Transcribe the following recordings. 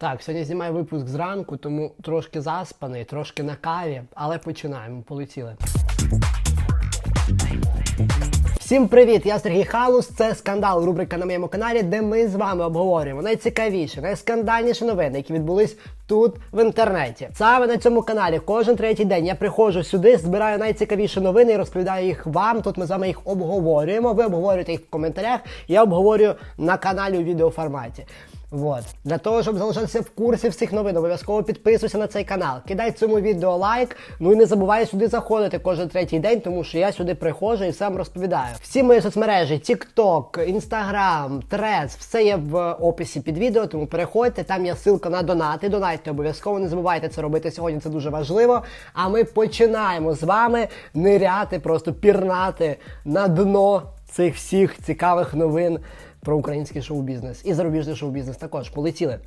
Так, сьогодні знімаю випуск зранку, тому трошки заспаний, трошки на каві, але починаємо. Полетіли. Всім привіт! Я Сергій Халус. Це скандал. Рубрика на моєму каналі, де ми з вами обговорюємо найцікавіші, найскандальніші новини, які відбулись тут в інтернеті. Саме на цьому каналі кожен третій день я приходжу сюди, збираю найцікавіші новини і розповідаю їх вам. Тут ми з вами їх обговорюємо. Ви обговорюєте їх в коментарях. Я обговорюю на каналі у відеоформаті. Вот. Для того, щоб залишатися в курсі всіх новин, обов'язково підписуйся на цей канал. Кидай цьому відео лайк. Ну і не забувай сюди заходити кожен третій день, тому що я сюди приходжу і сам розповідаю. Всі мої соцмережі, TikTok, Instagram, Threads, все є в описі під відео, тому переходьте, там є ссылка на донати. Донайте обов'язково, не забувайте це робити сьогодні, це дуже важливо. А ми починаємо з вами ниряти, просто пірнати на дно цих всіх цікавих новин про український шоу-бізнес і зарубіжний шоу-бізнес також полетіли.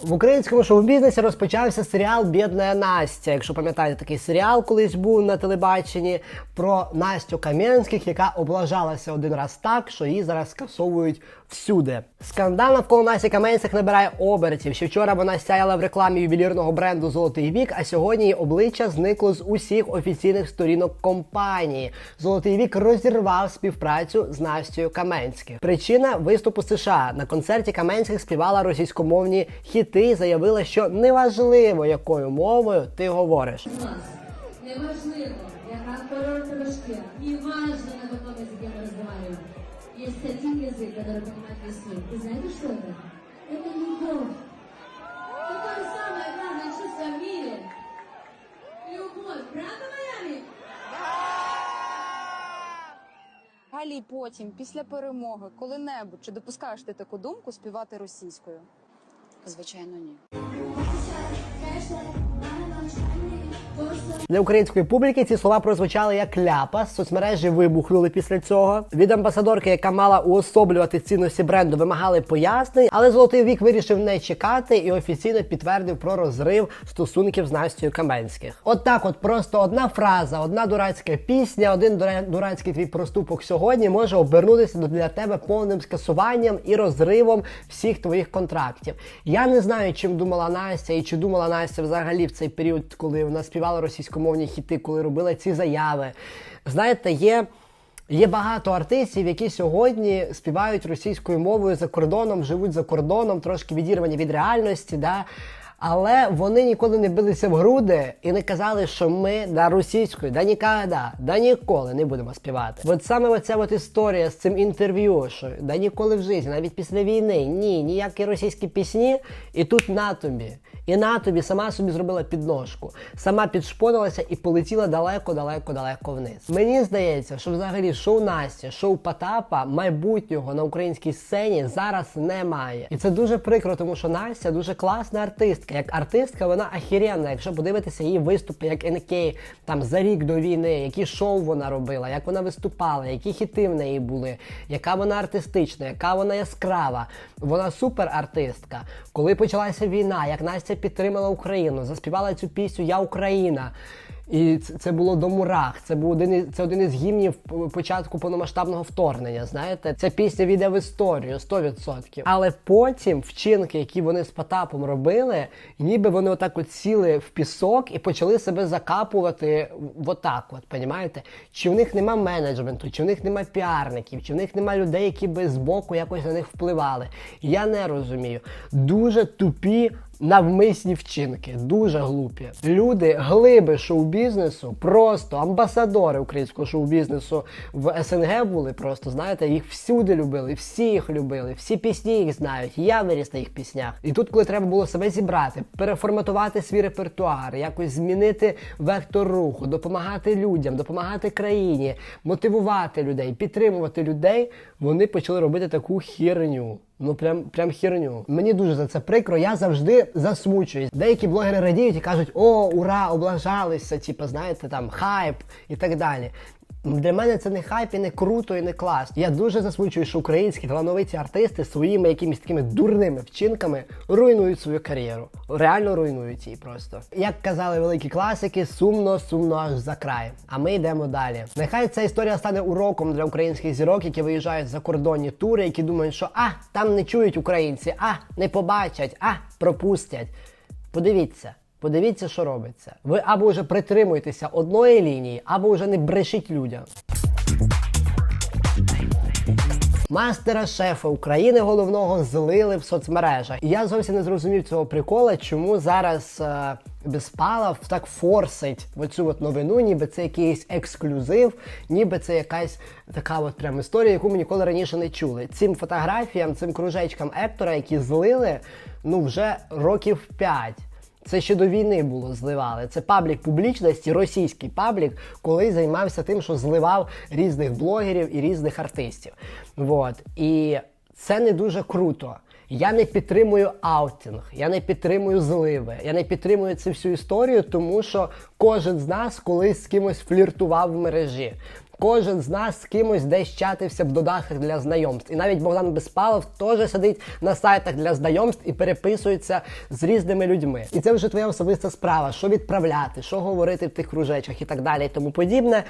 В українському шоу-бізнесі розпочався серіал Бідна Настя. Якщо пам'ятаєте, такий серіал колись був на телебаченні про Настю Кам'янських, яка облажалася один раз так, що її зараз скасовують всюди. Скандал навколо Насті Кам'янських набирає обертів. Ще вчора вона сяяла в рекламі ювелірного бренду Золотий вік, а сьогодні її обличчя зникло з усіх офіційних сторінок компанії. Золотий вік розірвав співпрацю з Настю Каменських. Причина виступу США на концерті Каменських співала російськомовні хіти і заявила, що неважливо, якою мовою ти говориш. Неважливо, яка кольор трошки, не важно, на каком языке мы разговариваем. Есть один язык, который понимает весь мир. И знаете, что это? Это любовь. Это самое главное чувство в мире. Любовь. Правда, Майами? Галі потім, після перемоги, коли-небудь чи допускаєш ти таку думку співати російською? Звичайно, ні. Для української публіки ці слова прозвучали як ляпас. Соцмережі вибухнули після цього. Від амбасадорки, яка мала уособлювати цінності бренду, вимагали пояснень, але золотий вік вирішив не чекати і офіційно підтвердив про розрив стосунків з Настю Каменських. От так, от просто одна фраза, одна дурацька пісня, один дурацький твій проступок сьогодні може обернутися для тебе повним скасуванням і розривом всіх твоїх контрактів. Я не знаю, чим думала Настя, і чи думала Настя взагалі в цей період, коли вона співала російськомовні хіти, коли робила ці заяви. Знаєте, є. Є багато артистів, які сьогодні співають російською мовою за кордоном, живуть за кордоном, трошки відірвані від реальності. Да? Але вони ніколи не билися в груди і не казали, що ми да російською, да ніколи, да ніколи не будемо співати. От саме оця от історія з цим інтерв'ю, що да ніколи в житті, навіть після війни, ні, ніякі російські пісні, і тут на тобі. І на тобі сама собі зробила підножку, сама підшпонилася і полетіла далеко, далеко, далеко вниз. Мені здається, що взагалі шоу Насті, шоу Потапа майбутнього на українській сцені зараз немає. І це дуже прикро, тому що Настя дуже класна артистка. Як артистка, вона ахіренна. Якщо подивитися її виступи, як НК там за рік до війни, які шоу вона робила, як вона виступала, які хіти в неї були, яка вона артистична, яка вона яскрава. Вона супер артистка. Коли почалася війна, як Настя підтримала Україну, заспівала цю пісню Я Україна. І це, було до мурах. Це був один із це один із гімнів початку повномасштабного вторгнення. Знаєте, ця пісня війде в історію 100%. Але потім вчинки, які вони з Потапом робили, ніби вони отак от сіли в пісок і почали себе закапувати в- отак. От понімаєте? Чи в них нема менеджменту, чи в них нема піарників, чи в них нема людей, які би збоку якось на них впливали. Я не розумію. Дуже тупі навмисні вчинки, дуже глупі. Люди глиби шоу-бізнесу, просто амбасадори українського шоу-бізнесу в СНГ були. Просто знаєте, їх всюди любили, всі їх любили, всі пісні їх знають. Я виріс на їх піснях. І тут, коли треба було себе зібрати, переформатувати свій репертуар, якось змінити вектор руху, допомагати людям, допомагати країні, мотивувати людей, підтримувати людей, вони почали робити таку хірню. Ну прям прям херню. Мені дуже за це прикро. Я завжди засмучуюсь. Деякі блогери радіють і кажуть, о, ура, облажалися, типу, знаєте, там хайп і так далі. Для мене це не хайп і не круто і не клас. Я дуже засмучую, що українські талановиті артисти своїми якимись такими дурними вчинками руйнують свою кар'єру. Реально руйнують її просто. Як казали великі класики, сумно, сумно аж за край. А ми йдемо далі. Нехай ця історія стане уроком для українських зірок, які виїжджають за кордонні тури, які думають, що а там не чують українці, а не побачать, а пропустять. Подивіться. Подивіться, що робиться. Ви або вже притримуєтеся одної лінії, або вже не брешіть людям. Мастера шефа України головного злили в соцмережах. І я зовсім не зрозумів цього прикола, чому зараз е, Безпалов так форсить оцю от новину, ніби це якийсь ексклюзив, ніби це якась така от прям історія, яку ми ніколи раніше не чули. Цим фотографіям, цим кружечкам Ектора, які злили, ну вже років 5. Це ще до війни було зливали. Це паблік публічності, російський паблік, коли займався тим, що зливав різних блогерів і різних артистів. Вот. І це не дуже круто. Я не підтримую аутинг, я не підтримую зливи, я не підтримую цю всю історію, тому що кожен з нас колись з кимось фліртував в мережі. Кожен з нас з кимось десь чатився в додатках для знайомств. І навіть Богдан Безпалов теж сидить на сайтах для знайомств і переписується з різними людьми. І це вже твоя особиста справа, що відправляти, що говорити в тих кружечках і так далі, і тому подібне.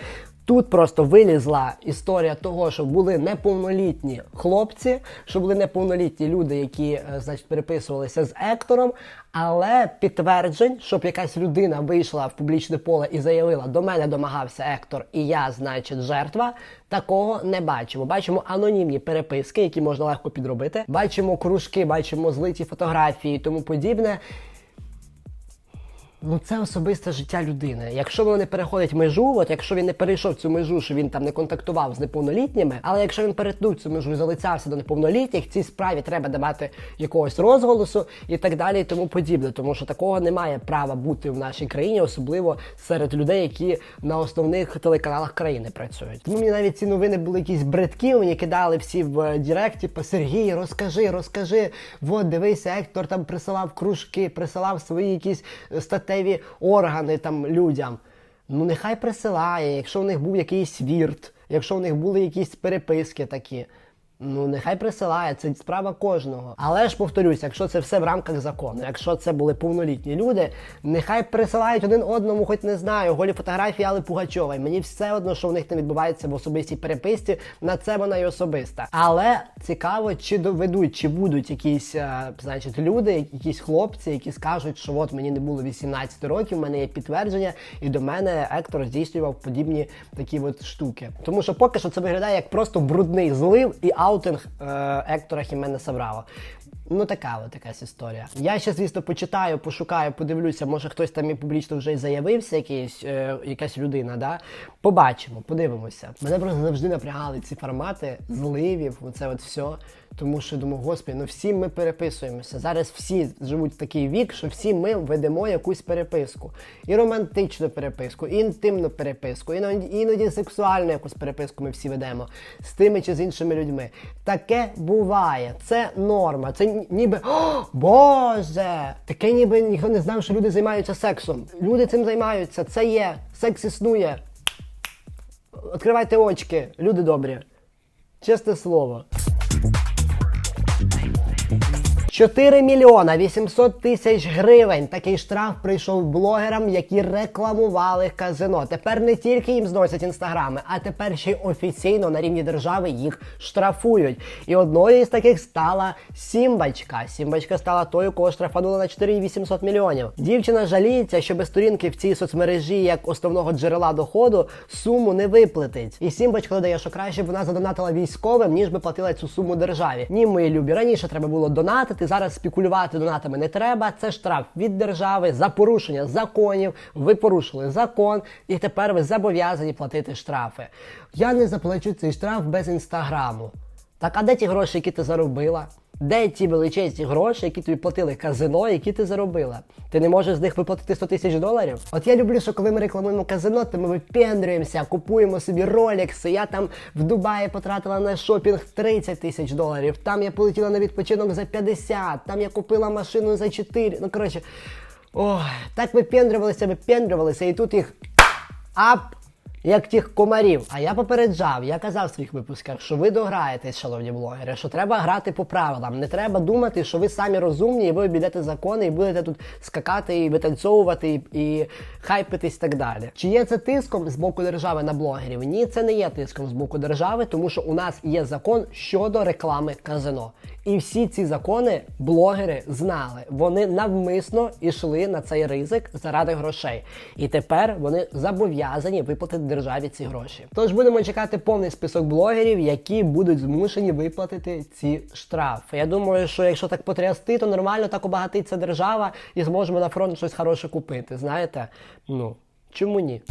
Тут просто вилізла історія того, що були неповнолітні хлопці, що були неповнолітні люди, які, е, значить, переписувалися з Ектором. Але підтверджень, щоб якась людина вийшла в публічне поле і заявила, до мене домагався Ектор, і я, значить, жертва. Такого не бачимо. Бачимо анонімні переписки, які можна легко підробити. Бачимо кружки, бачимо злиті фотографії і тому подібне. Ну, це особисте життя людини. Якщо воно не переходить межу, от якщо він не перейшов цю межу, що він там не контактував з неповнолітніми, але якщо він перетнув цю межу і залицявся до неповнолітніх, цій справі треба давати якогось розголосу і так далі, і тому подібне. Тому що такого немає права бути в нашій країні, особливо серед людей, які на основних телеканалах країни працюють. Тому мені навіть ці новини були якісь бредки, мені кидали всі в е, директ, типу, Сергій, розкажи, розкажи. От дивися, Ектор там присилав кружки, присилав свої якісь е, статеві органи там людям. Ну нехай присилає, якщо в них був якийсь вірт, якщо в них були якісь переписки такі. Ну, нехай присилає, це справа кожного. Але ж повторюсь, якщо це все в рамках закону, якщо це були повнолітні люди, нехай присилають один одному, хоч не знаю, голі фотографії Алли Пугачової. Мені все одно, що в них не відбувається в особистій переписці, на це вона і особиста. Але цікаво, чи доведуть, чи будуть якісь, е, значить, люди, якісь хлопці, які скажуть, що от мені не було 18 років, в мене є підтвердження, і до мене Ектор здійснював подібні такі от штуки. Тому що поки що це виглядає як просто брудний злив і аутинг е, Ектора Хіменеса Савраво. Ну така от якась історія. Я ще, звісно, почитаю, пошукаю, подивлюся, може хтось там і публічно вже й заявився, якийсь, е, якась людина, да? Побачимо, подивимося. Мене просто завжди напрягали ці формати зливів, оце от все. Тому що думаю, господи, ну всі ми переписуємося. Зараз всі живуть в такий вік, що всі ми ведемо якусь переписку. І романтичну переписку, і інтимну переписку, іноді, іноді сексуальну якусь переписку ми всі ведемо з тими чи з іншими людьми. Таке буває, це норма. Це ніби О, Боже! Таке ніби ніхто не знав, що люди займаються сексом. Люди цим займаються, це є, секс існує. Відкривайте очки, люди добрі. Чесне слово. 4 мільйона 800 тисяч гривень. Такий штраф прийшов блогерам, які рекламували казино. Тепер не тільки їм зносять інстаграми, а тепер ще й офіційно на рівні держави їх штрафують. І одною із таких стала Сімбачка. Сімбачка стала тою, кого штрафанули на 4,800 мільйонів. Дівчина жаліється, що без сторінки в цій соцмережі як основного джерела доходу суму не виплатить. І Сімбачка додає, що краще б вона задонатила військовим, ніж би платила цю суму державі. Ні, мої любі, раніше треба було донатити. Зараз спекулювати донатами не треба. Це штраф від держави за порушення законів. Ви порушили закон, і тепер ви зобов'язані платити штрафи. Я не заплачу цей штраф без інстаграму. Так, а де ті гроші, які ти заробила? Де ті величезні гроші, які тобі платили казино, які ти заробила? Ти не можеш з них виплатити 100 тисяч доларів? От я люблю, що коли ми рекламуємо казино, то ми випендрюємося, купуємо собі ролікси. Я там в Дубаї потратила на шопінг 30 тисяч доларів. Там я полетіла на відпочинок за 50, там я купила машину за 4. Ну коротше, ой, так випендрювалися, випендрювалися, і тут їх ап як тих комарів. А я попереджав, я казав в своїх випусках, що ви дограєтесь, шановні блогери, що треба грати по правилам. Не треба думати, що ви самі розумні, і ви обійдете закони, і будете тут скакати, і витанцьовувати, і, і хайпитись і так далі. Чи є це тиском з боку держави на блогерів? Ні, це не є тиском з боку держави, тому що у нас є закон щодо реклами казино. І всі ці закони блогери знали. Вони навмисно йшли на цей ризик заради грошей. І тепер вони зобов'язані виплатити державі ці гроші. Тож будемо чекати повний список блогерів, які будуть змушені виплатити ці штрафи. Я думаю, що якщо так потрясти, то нормально так обагатиться держава і зможемо на фронт щось хороше купити. Знаєте? Ну чому ні?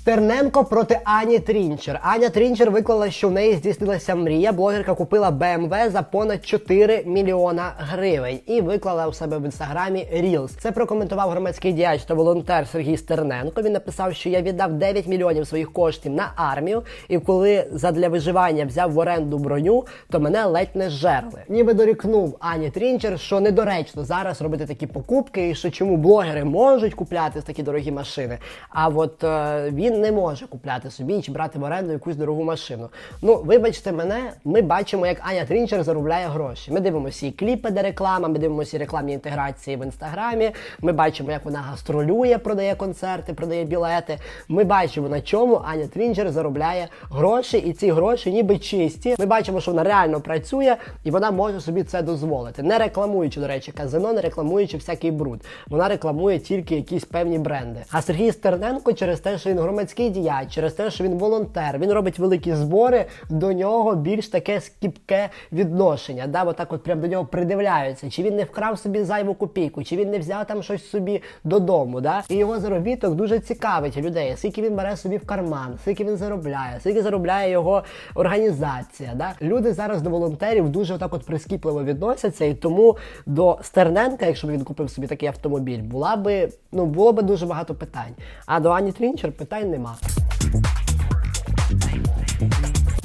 Стерненко проти Ані Трінчер. Аня Трінчер виклала, що в неї здійснилася мрія. Блогерка купила BMW за понад 4 мільйона гривень і виклала у себе в інстаграмі Reels. Це прокоментував громадський діяч та волонтер Сергій Стерненко. Він написав, що я віддав 9 мільйонів своїх коштів на армію, і коли задля виживання взяв в оренду броню, то мене ледь не жерли. Ніби дорікнув Ані Трінчер, що недоречно зараз робити такі покупки, і що чому блогери можуть купляти такі дорогі машини, а от е, він не може купляти собі чи брати в оренду якусь дорогу машину. Ну, вибачте мене, ми бачимо, як Аня Трінчер заробляє гроші. Ми дивимося і кліпи, де реклама, ми дивимося і рекламні інтеграції в інстаграмі. Ми бачимо, як вона гастролює, продає концерти, продає білети. Ми бачимо, на чому Аня Трінчер заробляє гроші, і ці гроші ніби чисті. Ми бачимо, що вона реально працює і вона може собі це дозволити. Не рекламуючи, до речі, казино, не рекламуючи всякий бруд. Вона рекламує тільки якісь певні бренди. А Сергій Стерненко через те, що він громадський діяч, через те, що він волонтер, він робить великі збори. До нього більш таке скіпке відношення. Да, бо так от прям до нього придивляються, чи він не вкрав собі зайву копійку, чи він не взяв там щось собі додому. Да? І його заробіток дуже цікавить людей. Скільки він бере собі в карман, скільки він заробляє, скільки заробляє його організація. Да? Люди зараз до волонтерів дуже так от прискіпливо відносяться, і тому до Стерненка, якщо б він купив собі такий автомобіль, була би ну було би дуже багато питань. А до Ані Трінчер питань нема.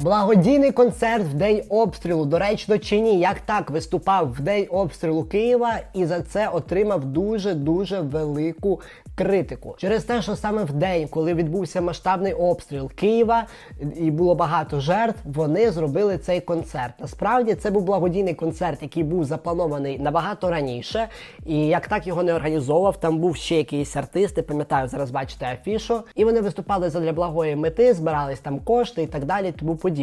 Благодійний концерт в день обстрілу. Доречно чи ні, як так виступав в день обстрілу Києва і за це отримав дуже дуже велику критику через те, що саме в день, коли відбувся масштабний обстріл Києва і було багато жертв, вони зробили цей концерт. Насправді це був благодійний концерт, який був запланований набагато раніше. І як так його не організовував, там був ще якийсь артист, я пам'ятаю, зараз бачите афішу. І вони виступали задля благої мети, збирались там кошти і так далі, тому подібне.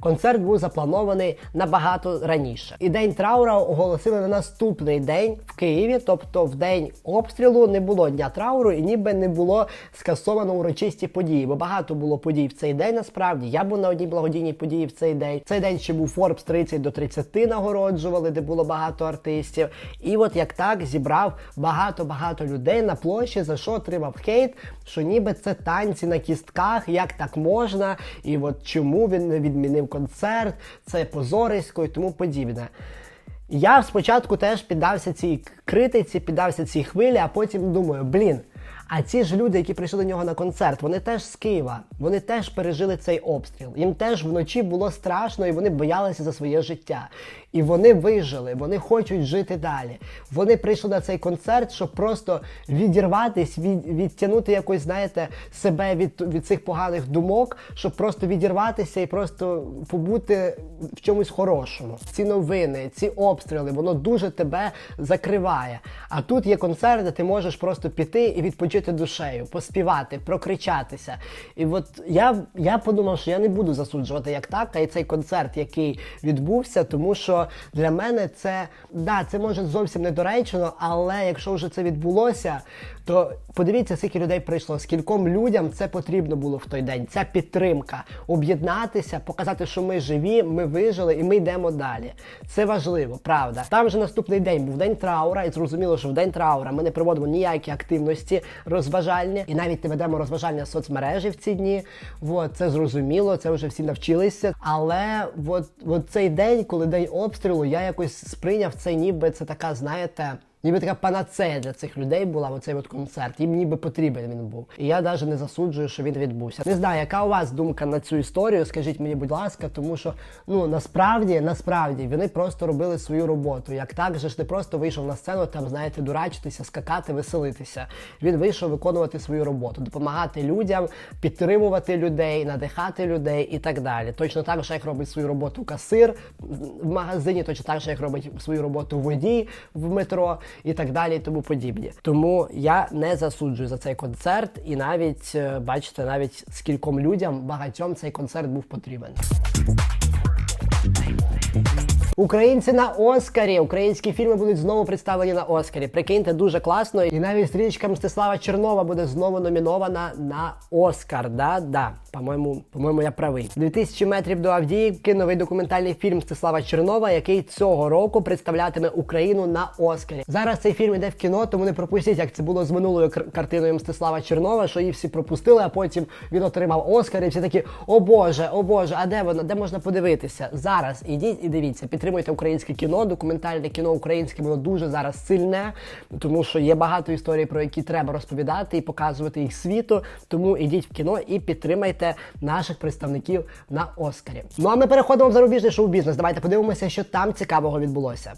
Концерт був запланований набагато раніше. І день траура оголосили на наступний день в Києві, тобто в день обстрілу не було дня трауру і ніби не було скасовано урочисті події. Бо багато було подій в цей день. Насправді я був на одній благодійній події в цей день. Цей день ще був Forbes 30 до 30 нагороджували, де було багато артистів. І от як так зібрав багато-багато людей на площі, за що отримав хейт, що ніби це танці на кістках, як так можна, і от чому він не відмінив концерт, це позорисько і тому подібне. Я спочатку теж піддався цій критиці, піддався цій хвилі, а потім думаю, блін. А ці ж люди, які прийшли до нього на концерт, вони теж з Києва, вони теж пережили цей обстріл. Їм теж вночі було страшно, і вони боялися за своє життя. І вони вижили, вони хочуть жити далі. Вони прийшли на цей концерт, щоб просто відірватись, від, відтягнути якось, знаєте, себе від, від цих поганих думок, щоб просто відірватися і просто побути в чомусь хорошому. Ці новини, ці обстріли, воно дуже тебе закриває. А тут є концерт, де ти можеш просто піти і відпочити душею, поспівати, прокричатися. І от я, я подумав, що я не буду засуджувати як так, а й цей концерт, який відбувся, тому що для мене це да, це може зовсім недоречно, але якщо вже це відбулося, то подивіться, скільки людей прийшло, скільком людям це потрібно було в той день. Ця підтримка, об'єднатися, показати, що ми живі, ми вижили і ми йдемо далі. Це важливо, правда. Там же наступний день був день траура, і зрозуміло, що в день траура ми не проводимо ніякі активності розважальні, і навіть не ведемо розважальня соцмережі в ці дні. От, це зрозуміло, це вже всі навчилися. Але от, от цей день, коли день обстрілу, я якось сприйняв це, ніби це така, знаєте. Ніби така панацея для цих людей була оцей от концерт. Їм ніби потрібен він був. І я навіть не засуджую, що він відбувся. Не знаю, яка у вас думка на цю історію? Скажіть мені, будь ласка, тому що ну насправді, насправді вони просто робили свою роботу. Як так же ж не просто вийшов на сцену, там знаєте, дурачитися, скакати, веселитися. Він вийшов виконувати свою роботу, допомагати людям, підтримувати людей, надихати людей і так далі. Точно так же, як робить свою роботу касир в магазині, точно так же, як робить свою роботу водій в метро і так далі, і тому подібні. Тому я не засуджую за цей концерт, і навіть е, бачите, навіть скільком людям багатьом цей концерт був потрібен. Українці на Оскарі. Українські фільми будуть знову представлені на Оскарі. Прикиньте, дуже класно. І навіть стрічка Мстислава Чернова буде знову номінована на Оскар. Да, да. По-моєму, по-моєму, я правий. 2000 метрів до Авдіївки. Новий документальний фільм Мстислава Чернова, який цього року представлятиме Україну на Оскарі. Зараз цей фільм іде в кіно, тому не пропустіть, як це було з минулою кар- картиною Мстислава Чернова, що її всі пропустили, а потім він отримав Оскар, і всі такі: о Боже, о Боже, а де воно? Де можна подивитися? Зараз ідіть і дивіться, підтримуйте українське кіно, документальне кіно українське, воно дуже зараз сильне, тому що є багато історій, про які треба розповідати і показувати їх світу. Тому ідіть в кіно і підтримайте наших представників на Оскарі. Ну а ми переходимо в зарубіжний шоу-бізнес. Давайте подивимося, що там цікавого відбулося.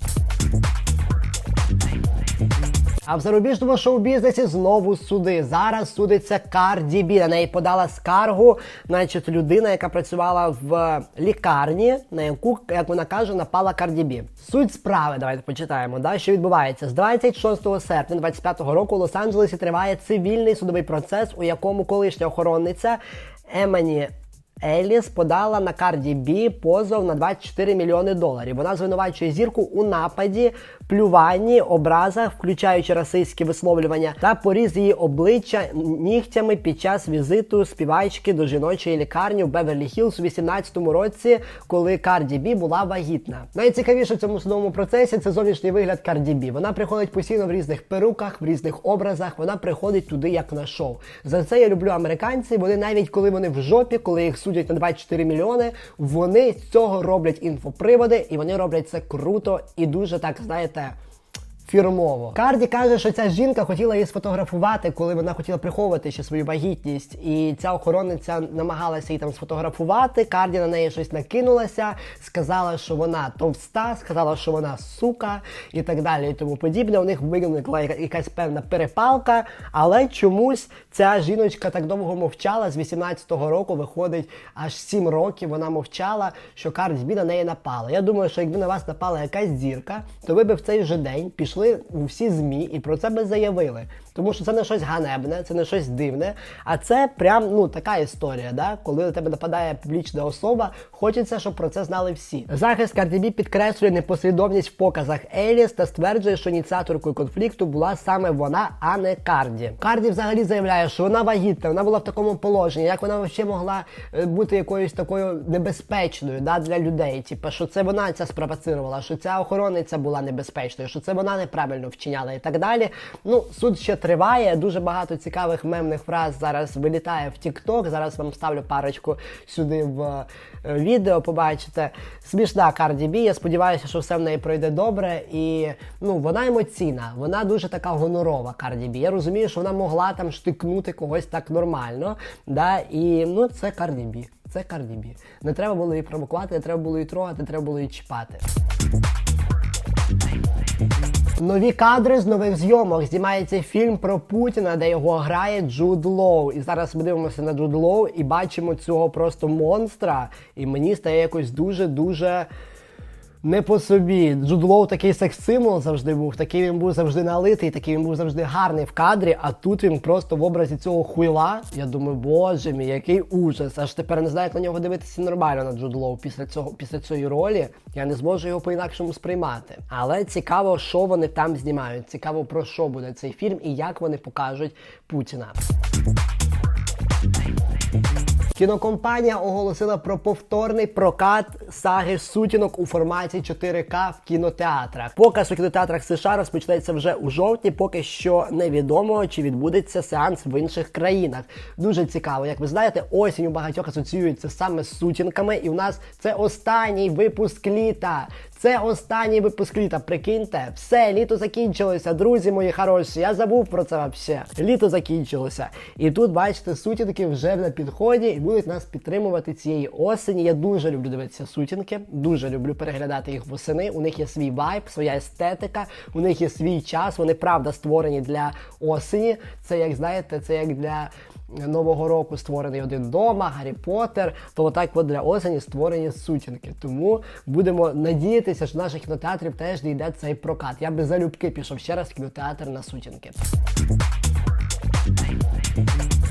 А в зарубіжному шоу-бізнесі знову суди. Зараз судиться Карді Бі. На неї подала скаргу, значить, людина, яка працювала в лікарні, на яку, як вона каже, напала Карді Бі. Суть справи, давайте почитаємо, да, що відбувається. З 26 серпня 25 року у Лос-Анджелесі триває цивільний судовий процес, у якому колишня охоронниця Емані Еліс подала на Карді Бі позов на 24 мільйони доларів. Вона звинувачує зірку у нападі, плюванні, образах, включаючи расистські висловлювання, та поріз її обличчя нігтями під час візиту співачки до жіночої лікарні в Беверлі Хіллз у 18-му році, коли Карді Бі була вагітна. Найцікавіше в цьому судовому процесі це зовнішній вигляд Карді Бі. Вона приходить постійно в різних перуках, в різних образах. Вона приходить туди як на шоу. За це я люблю американців. Вони навіть коли вони в жопі, коли їх судять на 24 мільйони, вони з цього роблять інфоприводи, і вони роблять це круто і дуже так, знаєте. Фірмово Карді каже, що ця жінка хотіла її сфотографувати, коли вона хотіла приховувати ще свою вагітність, і ця охоронниця намагалася її там сфотографувати. Карді на неї щось накинулася, сказала, що вона товста, сказала, що вона сука і так далі, і тому подібне. У них виникла якась певна перепалка, але чомусь ця жіночка так довго мовчала. З 18-го року виходить аж 7 років. Вона мовчала, що Карді на неї напала. Я думаю, що якби на вас напала якась зірка, то ви би в цей же день пішли у всі змі і про це би заявили. Тому що це не щось ганебне, це не щось дивне, а це прям ну така історія, да? коли на тебе нападає публічна особа, хочеться, щоб про це знали всі. Захист Карді Бі підкреслює непослідовність в показах Еліс та стверджує, що ініціаторкою конфлікту була саме вона, а не Карді. Карді взагалі заявляє, що вона вагітна, вона була в такому положенні, як вона взагалі могла е, бути якоюсь такою небезпечною да, для людей. Типа, що це вона це спровоцирувала, що ця охоронниця була небезпечною, що це вона неправильно вчиняла і так далі. Ну, суд ще триває. Дуже багато цікавих мемних фраз зараз вилітає в TikTok. Зараз вам ставлю парочку сюди в е, відео. Побачите. Смішна Карді Бі. Я сподіваюся, що все в неї пройде добре. І ну, вона емоційна, вона дуже така гонорова Карді Бі. Я розумію, що вона могла там штикнути когось так нормально. Да? І ну, це Карді Бі. Це Карді Бі. Не треба було її провокувати, не треба було її трогати, треба було її чіпати. Нові кадри з нових зйомок. Знімається фільм про Путіна, де його грає Джуд Лоу. І зараз ми дивимося на Джуд Лоу і бачимо цього просто монстра. І мені стає якось дуже-дуже. Не по собі. Джуд Лоу такий секс-символ завжди був, такий він був завжди налитий, такий він був завжди гарний в кадрі, а тут він просто в образі цього хуйла. Я думаю, боже мій, який ужас. Аж тепер не знаю, як на нього дивитися нормально на Джуд Лоу після цього після цієї ролі. Я не зможу його по-інакшому сприймати. Але цікаво, що вони там знімають. Цікаво, про що буде цей фільм і як вони покажуть Путіна. Кінокомпанія оголосила про повторний прокат саги сутінок у форматі 4К в кінотеатрах. Показ у кінотеатрах США розпочнеться вже у жовтні. Поки що невідомо, чи відбудеться сеанс в інших країнах. Дуже цікаво, як ви знаєте, осінь у багатьох асоціюється саме з сутінками, і у нас це останній випуск літа. Це останній випуск літа. Прикиньте, все, літо закінчилося, друзі мої хороші. Я забув про це вообще. Літо закінчилося. І тут, бачите, сутінки вже на підході і будуть нас підтримувати цієї осені. Я дуже люблю дивитися сутінки, дуже люблю переглядати їх восени. У них є свій вайб, своя естетика, у них є свій час. Вони правда створені для осені. Це як знаєте, це як для. Нового року створений один дома, Гаррі Поттер, то отак от для осені створені сутінки. Тому будемо надіятися, що наших кінотеатрів теж дійде цей прокат. Я би залюбки пішов ще раз в кінотеатр на сутінки.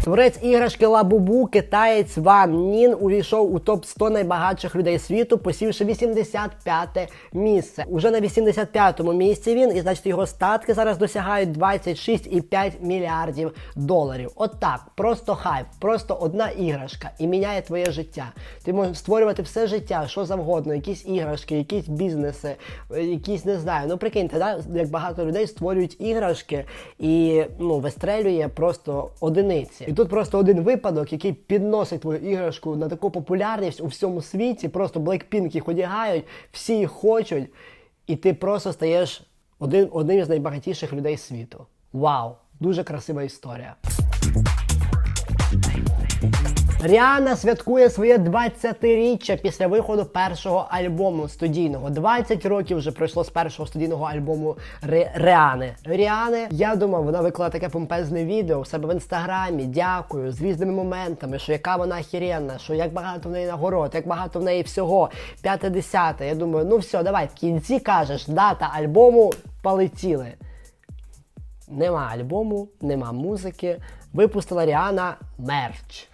Творець іграшки Лабубу, китаєць Ван Нін увійшов у топ 100 найбагатших людей світу, посівши 85 місце. Уже на 85-му місці він, і значить його статки зараз досягають 26,5 мільярдів доларів. Отак, просто хайп, просто одна іграшка і міняє твоє життя. Ти можеш створювати все життя, що завгодно, якісь іграшки, якісь бізнеси, якісь не знаю. Ну прикиньте, да, як багато людей створюють іграшки і ну вистрелює просто одиниці. Тут просто один випадок, який підносить твою іграшку на таку популярність у всьому світі. Просто Blackpink їх одягають, всі їх хочуть, і ти просто стаєш один, одним із найбагатіших людей світу. Вау! Дуже красива історія. Ріана святкує своє 20-річчя після виходу першого альбому студійного. 20 років вже пройшло з першого студійного альбому Ри- Ріани. Ріани, я думав, вона виклала таке помпезне відео у себе в інстаграмі. Дякую з різними моментами, що яка вона охеренна, що як багато в неї нагород, як багато в неї всього. П'яте десяте. Я думаю, ну все, давай в кінці кажеш, дата альбому полетіли. Нема альбому, нема музики. Випустила Ріана мерч.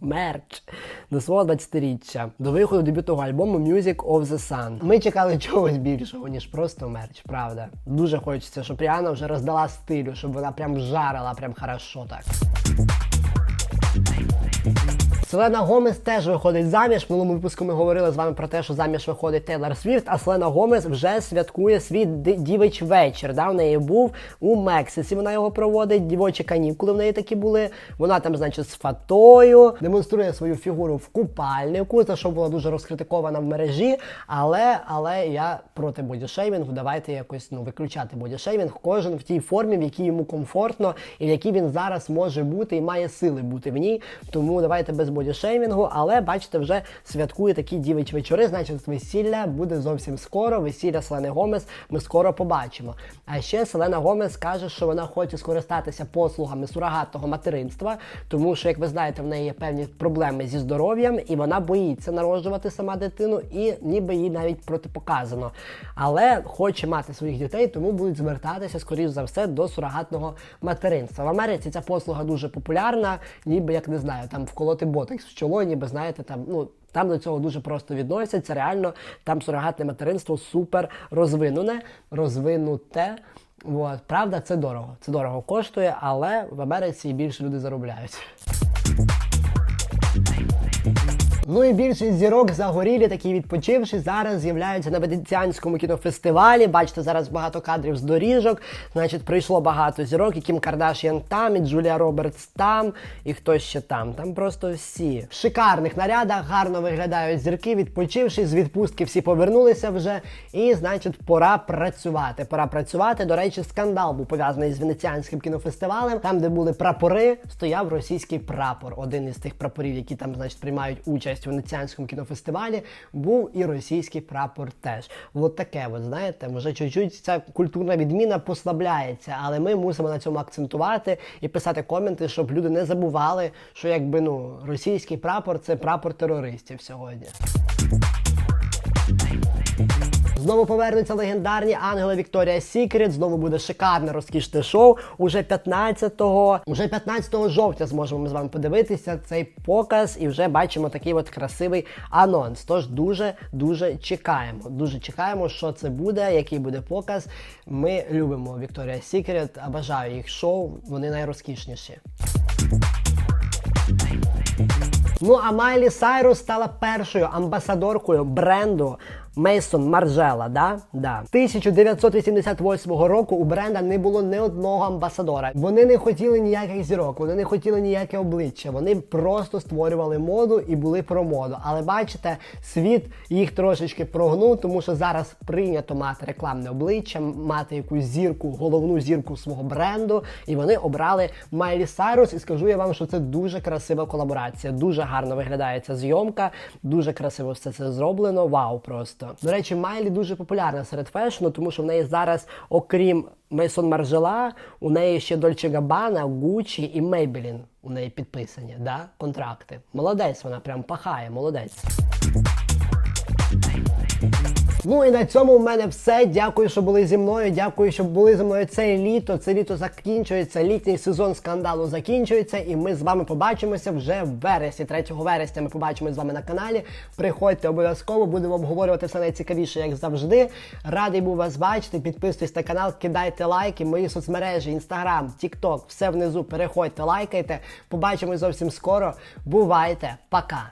Мерч до свого 20-річчя, до виходу дебютного альбому Music of the Sun. Ми чекали чогось більшого, ніж просто мерч, правда. Дуже хочеться, щоб Ріана вже роздала стилю, щоб вона прям жарила, прям хорошо так. Селена Гомес теж виходить заміж. В минулому випуску ми говорили з вами про те, що заміж виходить Тейлор Свіфт, а Селена Гомес вже святкує свій дівич вечір. Да? В неї був у Мексиці. Вона його проводить. Дівочі канікули в неї такі були. Вона там, значить, з фатою демонструє свою фігуру в купальнику, за що була дуже розкритикована в мережі. Але, але я проти бодішеймінгу. Давайте якось ну виключати бодішеймінг. Кожен в тій формі, в якій йому комфортно і в якій він зараз може бути і має сили бути в ній. Тому давайте без бодішеймінгу. Але бачите, вже святкує такі дівичі вечори. Значить, весілля буде зовсім скоро. Весілля Селени Гомес ми скоро побачимо. А ще Селена Гомес каже, що вона хоче скористатися послугами сурогатного материнства, тому що, як ви знаєте, в неї є певні проблеми зі здоров'ям, і вона боїться народжувати сама дитину, і ніби їй навіть протипоказано. Але хоче мати своїх дітей, тому будуть звертатися, скоріш за все, до сурогатного материнства. В Америці ця послуга дуже популярна, ніби як не знаю, там вколоти ботекс з чолові, ніби знаєте, там ну. Там до цього дуже просто відносяться. Реально, там сурогатне материнство супер розвинене, розвинуте. От. Правда, це дорого. Це дорого коштує, але в Америці більше люди заробляють. Ну і більшість зірок загорілі, такі відпочивши, зараз з'являються на венеціанському кінофестивалі. Бачите, зараз багато кадрів з доріжок. Значить, прийшло багато зірок, і Кім Кардашіан там, і Джулія Робертс там, і хтось ще там. Там просто всі. В шикарних нарядах гарно виглядають зірки, відпочивши, з відпустки всі повернулися вже. І, значить, пора працювати. Пора працювати. До речі, скандал був пов'язаний з венеціанським кінофестивалем. Там, де були прапори, стояв російський прапор. Один із тих прапорів, які там, значить, приймають участь у венеціанському кінофестивалі, був і російський прапор теж. От таке, от знаєте, може чуть-чуть ця культурна відміна послабляється, але ми мусимо на цьому акцентувати і писати коменти, щоб люди не забували, що якби ну російський прапор це прапор терористів сьогодні. Знову повернуться легендарні ангели Вікторія Сікрет. Знову буде шикарне розкішне шоу. Уже 15-го, уже 15 жовтня зможемо ми з вами подивитися цей показ і вже бачимо такий от красивий анонс. Тож дуже дуже чекаємо. Дуже чекаємо, що це буде, який буде показ. Ми любимо Вікторія Сікрет, бажаю їх шоу. Вони найрозкішніші. Ну а Майлі Сайрус стала першою амбасадоркою бренду Мейсон Маржела, да? Да. 1988 року у бренда не було ні одного амбасадора. Вони не хотіли ніяких зірок, вони не хотіли ніяке обличчя. Вони просто створювали моду і були про моду. Але бачите, світ їх трошечки прогнув, тому що зараз прийнято мати рекламне обличчя, мати якусь зірку, головну зірку свого бренду. І вони обрали Майлі Сайрус. І скажу я вам, що це дуже красива колаборація. Дуже гарно виглядає ця зйомка, дуже красиво все це зроблено. Вау, просто до речі, Майлі дуже популярна серед фешну, тому що в неї зараз, окрім Мейсон Маржела, у неї ще Дольче Габана, Гучі і Мейбелін. У неї підписані, да? контракти. Молодець, вона прям пахає, молодець. Ну і на цьому в мене все. Дякую, що були зі мною. Дякую, що були зі мною це літо. Це літо закінчується. Літній сезон скандалу закінчується, і ми з вами побачимося вже в вересні. 3 вересня ми побачимося з вами на каналі. Приходьте обов'язково, будемо обговорювати все найцікавіше, як завжди. Радий був вас бачити. Підписуйтесь на канал, кидайте лайки. Мої соцмережі, інстаграм, тікток, все внизу. Переходьте, лайкайте. Побачимось зовсім скоро. Бувайте, пока!